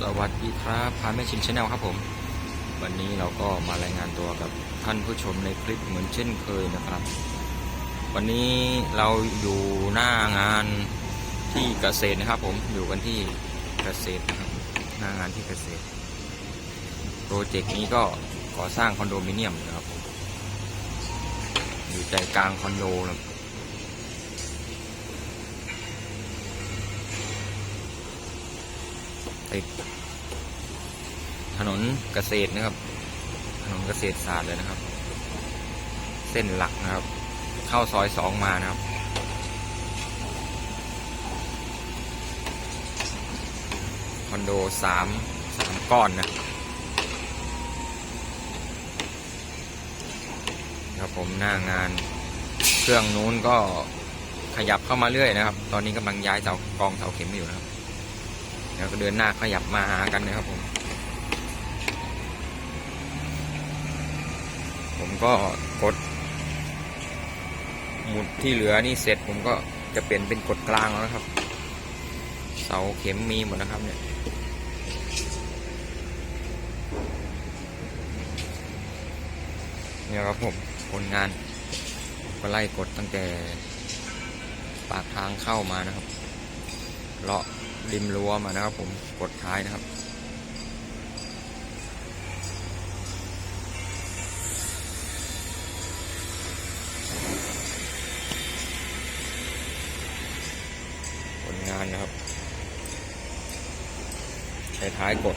สวัสดีครับพาแม่ชิมชาแนลครับผม วันนี้เราก็มารายงานตัวกับท่านผู้ชมในคลิปเหมือนเช่นเคยนะครับ วันนี้เราอยู่หน้างานที่เกษตรนะครับ ผมอยู่กันที่เกษตรนะครับหน้างานที่เกษตรโปรเจกต์นี้ก็ก่อสร้างคอนโดมิเนียมนะครับอยู่ใจกลางคอนโดนะครับ ติด ถนนเกษตรนะครับ ถนนเกษตรศาสตร์เลยนะครับ เส้นหลักนะครับ เข้าซอยสองมานะครับคอนโดสามสามก้อนนะครับผมหน้างานเครื่องนู้นก็ขยับเข้ามาเรื่อยนะครับ ตอนนี้กำลังย้ายเสากองเสาเข็มอยู่นะครับ แล้วก็เดินหน้าขยับมาหากันนะครับผม ผมก็กด หมุดที่เหลือนี่เสร็จผมก็จะเปลี่ยนเป็นกดกลางแล้วนะครับ เสาเข็มมีหมดนะครับเนี่ยเนี่ยครับผมผลงานก็ไล่กดตั้งแต่ปากทางเข้ามานะครับเลาะ ริมรั้วมานะครับผมกดท้ายนะครับ ผลงานนะครับ ใช้ท้ายกด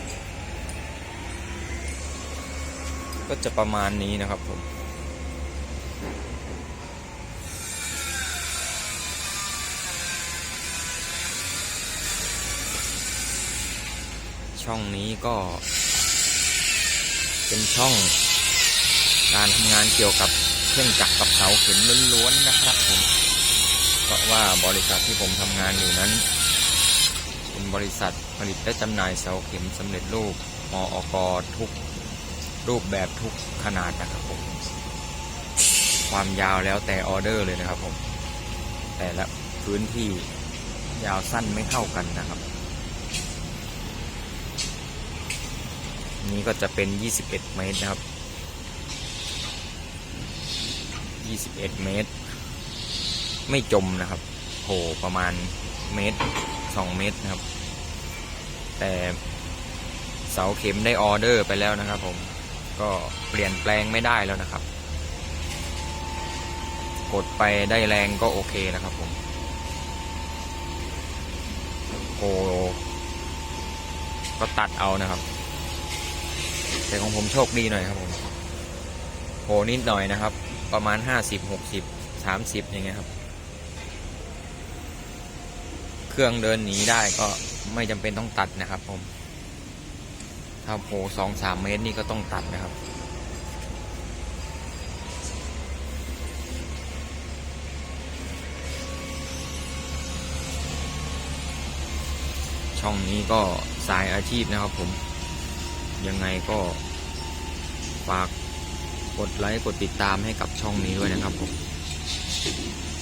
ก็จะประมาณนี้นะครับผม ช่องนี้ก็ เป็นช่อง การทำงานเกี่ยวกับเครื่องจักรกับเสาเข็มล้วนๆนะครับผมเพราะว่าบริษัทที่ผมทำงานอยู่นั้น เป็นบริษัทผลิตและจำหน่ายเสาเข็มสำเร็จรูปมออกทุกรูปแบบทุกขนาดนะครับผมความยาวแล้วแต่ออเดอร์เลยนะครับผม แต่ละพื้นที่ยาวสั้นไม่เท่ากันนะครับ นี้ก็จะเป็น 21 เมตรนะครับ 21 เมตร ไม่จมนะครับโผล่ประมาณเมตร 2 เมตรนะครับ แต่เสาเข็มได้ออเดอร์ไปแล้วนะครับผม ก็เปลี่ยนแปลงไม่ได้แล้วนะครับ กดไปได้แรงก็โอเคนะครับผมโอ้ก็ตัดเอานะครับ แต่ของผมโชคดีหน่อยครับผมโหนิดหน่อยนะครับ ประมาณห้าสิบหกสิบสามสิบอย่างเงี้ยครับ เครื่องเดินหนีได้ก็ไม่จำเป็นต้องตัดนะครับ ผม ถ้าโผล่สองสามเมตรนี่ก็ต้องตัดนะครับช่องนี้ก็สายอาชีพนะครับผม ยังไงก็ฝากกดไลค์กดติดตามให้กับช่องนี้ด้วยนะครับผม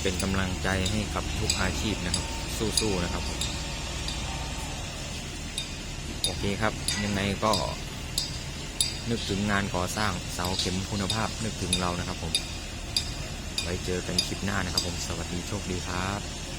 เป็นกำลังใจให้กับทุกอาชีพนะครับ สู้ๆนะครับผมโอเคครับ ยังไงก็ นึกถึงงานก่อสร้างเสาเข็มคุณภาพนึกถึงเรานะครับผม ไว้เจอกันคลิปหน้านะครับผมสวัสดีโชคดีครับ